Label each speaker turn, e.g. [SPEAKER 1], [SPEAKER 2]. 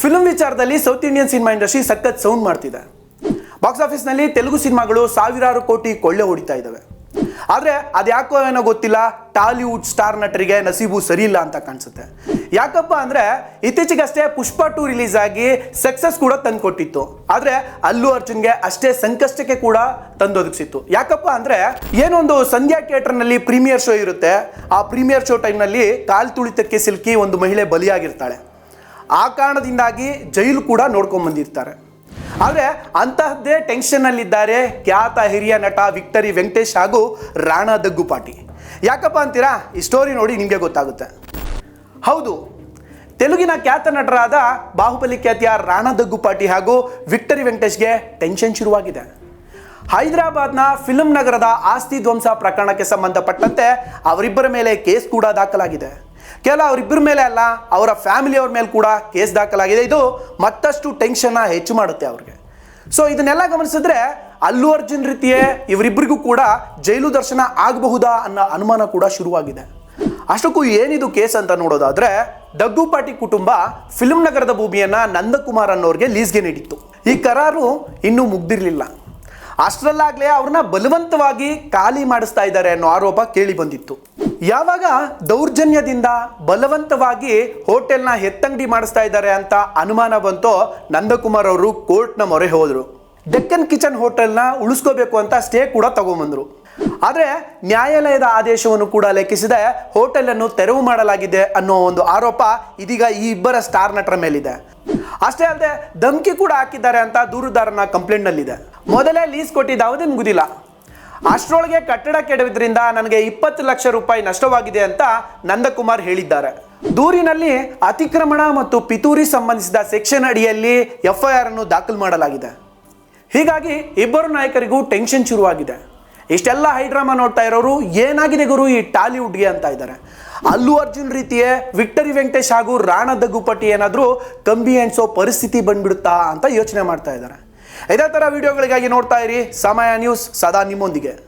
[SPEAKER 1] Film ವಿಚಾರದಲ್ಲಿ south Indian cinema industry ಸಖತ್ sound ಮಾಡ್ತಿದೆ. ಬಾಕ್ಸ್ ಆಫೀಸ್ನಲ್ಲಿ ತೆಲುಗು ಸಿನಿಮಾಗಳು ಸಾವಿರಾರು ಕೋಟಿ ಕೊಳ್ಳೆ ಹೊಡಿತಾ ಇದ್ದಾವೆ ಆದರೆ ಅದ್ಯಾಕೋ ಏನೋ ಗೊತ್ತಿಲ್ಲ, ಟಾಲಿವುಡ್ ಸ್ಟಾರ್ ನಟರಿಗೆ ನಸೀಬು ಸರಿ ಇಲ್ಲ ಅಂತ ಕಾಣಿಸುತ್ತೆ. ಯಾಕಪ್ಪ ಅಂದರೆ ಇತ್ತೀಚೆಗಷ್ಟೇ ಪುಷ್ಪ ಟು ರಿಲೀಸ್ ಆಗಿ ಸಕ್ಸಸ್ ಕೂಡ ತಂದುಕೊಟ್ಟಿತ್ತು. ಆದರೆ ಅಲ್ಲು ಅರ್ಜುನ್ಗೆ ಅಷ್ಟೇ ಸಂಕಷ್ಟಕ್ಕೆ ಕೂಡ ತಂದೊದಗಿಸಿತ್ತು. ಯಾಕಪ್ಪ ಅಂದರೆ ಏನೊಂದು ಸಂಧ್ಯಾ ಥಿಯೇಟರ್ನಲ್ಲಿ ಪ್ರೀಮಿಯರ್ ಶೋ ಇರುತ್ತೆ. ಆ ಪ್ರೀಮಿಯರ್ ಶೋ ಟೈಮ್ನಲ್ಲಿ ಕಾಲು ತುಳಿತಕ್ಕೆ ಸಿಲುಕಿ ಒಂದು ಮಹಿಳೆ ಬಲಿಯಾಗಿರ್ತಾಳೆ. ಆ ಕಾರಣದಿಂದಾಗಿ ಜೈಲು ಕೂಡ ನೋಡ್ಕೊಂಡ್ ಬಂದಿರ್ತಾರೆ. ಆದರೆ ಅಂತಹದ್ದೇ ಟೆನ್ಷನ್ನಲ್ಲಿದ್ದಾರೆ ಖ್ಯಾತ ಹಿರಿಯ ನಟ ವಿಕ್ಟರಿ ವೆಂಕಟೇಶ್ ಹಾಗೂ ರಾಣಾ ದಗ್ಗುಪಾಟಿ ಯಾಕಪ್ಪ ಅಂತೀರಾ? ಈ ಸ್ಟೋರಿ ನೋಡಿ ನಿಮಗೆ ಗೊತ್ತಾಗುತ್ತೆ. ಹೌದು, ತೆಲುಗಿನ ಖ್ಯಾತ ನಟರಾದ ಬಾಹುಬಲಿ ಖ್ಯಾತಿಯ ರಾಣಾ ದಗ್ಗುಪಾಟಿ ಹಾಗೂ ವಿಕ್ಟರಿ ವೆಂಕಟೇಶ್ಗೆ ಟೆನ್ಷನ್ ಶುರುವಾಗಿದೆ. ಹೈದರಾಬಾದ್ನ ಫಿಲಂ ನಗರದ ಆಸ್ತಿ ಧ್ವಂಸ ಪ್ರಕರಣಕ್ಕೆ ಸಂಬಂಧಪಟ್ಟಂತೆ ಅವರಿಬ್ಬರ ಮೇಲೆ ಕೇಸ್ ಕೂಡ ದಾಖಲಾಗಿದೆ. ಕೇವಲ ಅವರಿಬ್ಬರ ಮೇಲೆ ಅಲ್ಲ, ಅವರ ಫ್ಯಾಮಿಲಿಯವ್ರ ಮೇಲೆ ಕೂಡ ಕೇಸ್ ದಾಖಲಾಗಿದೆ. ಇದು ಮತ್ತಷ್ಟು ಟೆನ್ಷನ್ನ ಹೆಚ್ಚು ಮಾಡುತ್ತೆ ಅವ್ರಿಗೆ. ಸೊ ಇದನ್ನೆಲ್ಲ ಗಮನಿಸಿದ್ರೆ ಅಲ್ಲು ಅರ್ಜುನ್ ರೀತಿಯೇ ಇವರಿಬ್ಬರಿಗೂ ಕೂಡ ಜೈಲು ದರ್ಶನ ಆಗಬಹುದಾ ಅನ್ನೋ ಅನುಮಾನ ಕೂಡ ಶುರುವಾಗಿದೆ. ಅಷ್ಟಕ್ಕೂ ಏನಿದು ಕೇಸ್ ಅಂತ ನೋಡೋದಾದ್ರೆ ದಗ್ಗುಪಾಟಿ ಕುಟುಂಬ ಫಿಲ್ಮ್ ನಗರದ ಭೂಮಿಯನ್ನ ನಂದಕುಮಾರ್ ಅನ್ನೋರಿಗೆ ಲೀಸ್ಗೆ ನೀಡಿತ್ತು. ಈ ಕರಾರು ಇನ್ನೂ ಮುಗ್ದಿರ್ಲಿಲ್ಲ. ಅಷ್ಟರಲ್ಲಾಗಲೇ ಅವ್ರನ್ನ ಬಲವಂತವಾಗಿ ಖಾಲಿ ಮಾಡಿಸ್ತಾ ಇದ್ದಾರೆ ಅನ್ನೋ ಆರೋಪ ಕೇಳಿ ಬಂದಿತ್ತು. ಯಾವಾಗ ದೌರ್ಜನ್ಯದಿಂದ ಬಲವಂತವಾಗಿ ಹೋಟೆಲ್ನ ಎತ್ತಂಗಡಿ ಮಾಡಿಸ್ತಾ ಇದ್ದಾರೆ ಅಂತ ಅನುಮಾನ ಬಂತೋ ನಂದಕುಮಾರ್ ಅವರು ಕೋರ್ಟ್ನ ಮೊರೆ ಹೋದರು. ಡೆಕ್ಕನ್ ಕಿಚನ್ ಹೋಟೆಲ್ನ ಉಳಿಸ್ಕೋಬೇಕು ಅಂತ ಸ್ಟೇ ಕೂಡ ತಗೊಂಬಂದರು. ಆದರೆ ನ್ಯಾಯಾಲಯದ ಆದೇಶವನ್ನು ಕೂಡ ಲೆಕ್ಕಿಸಿದೆ ಹೋಟೆಲ್ ಅನ್ನು ತೆರವು ಮಾಡಲಾಗಿದೆ ಅನ್ನೋ ಒಂದು ಆರೋಪ ಇದೀಗ ಈ ಇಬ್ಬರ ಸ್ಟಾರ್ ನಟರ ಮೇಲಿದೆ. ಅಷ್ಟೇ ಅಲ್ಲದೆ ಧಮಕಿ ಕೂಡ ಹಾಕಿದ್ದಾರೆ ಅಂತ ದೂರುದಾರನ ಕಂಪ್ಲೇಂಟ್ನಲ್ಲಿದೆ ಮೊದಲೇ ಲೀಸ್ ಕೊಟ್ಟಿದ್ದಾವುದೇ ಮುಗುದಿಲ್ಲ ಅಷ್ಟರೊಳಗೆ ಕಟ್ಟಡ ಕೆಡವಿದ್ರಿಂದ ನನಗೆ ಇಪ್ಪತ್ತು ಲಕ್ಷ ರೂಪಾಯಿ ನಷ್ಟವಾಗಿದೆ ಅಂತ ನಂದಕುಮಾರ್ ಹೇಳಿದ್ದಾರೆ. ದೂರಿನಲ್ಲಿ ಅತಿಕ್ರಮಣ ಮತ್ತು ಪಿತೂರಿ ಸಂಬಂಧಿಸಿದ ಸೆಕ್ಷನ್ ಅಡಿಯಲ್ಲಿ ಎಫ್ಐಆರ್ ಅನ್ನು ದಾಖಲು ಮಾಡಲಾಗಿದೆ. ಹೀಗಾಗಿ ಇಬ್ಬರು ನಾಯಕರಿಗೂ ಟೆನ್ಷನ್ ಶುರುವಾಗಿದೆ. ಇಷ್ಟೆಲ್ಲ ಹೈಡ್ರಾಮಾ ನೋಡ್ತಾ ಇರೋರು ಏನಾಗಿದೆ ಗುರು ಈ ಟಾಲಿವುಡ್ಗೆ ಅಂತ ಇದ್ದಾರೆ. ಅಲ್ಲು ಅರ್ಜುನ್ ರೀತಿಯೇ ವಿಕ್ಟರಿ ವೆಂಕಟೇಶ್ ಹಾಗೂ ರಾಣ ದಗ್ಗುಪಟ್ಟಿ ಏನಾದರೂ ಕಂಬಿ ಎಣಿಸೋ ಪರಿಸ್ಥಿತಿ ಬಂದ್ಬಿಡುತ್ತಾ ಅಂತ ಯೋಚನೆ ಮಾಡ್ತಾ ಇದ್ದಾರೆ. ಇದೇ ಥರ ವಿಡಿಯೋಗಳಿಗಾಗಿ ನೋಡ್ತಾ ಇರಿ. ಸಮಯ ನ್ಯೂಸ್ ಸದಾ ನಿಮ್ಮೊಂದಿಗೆ.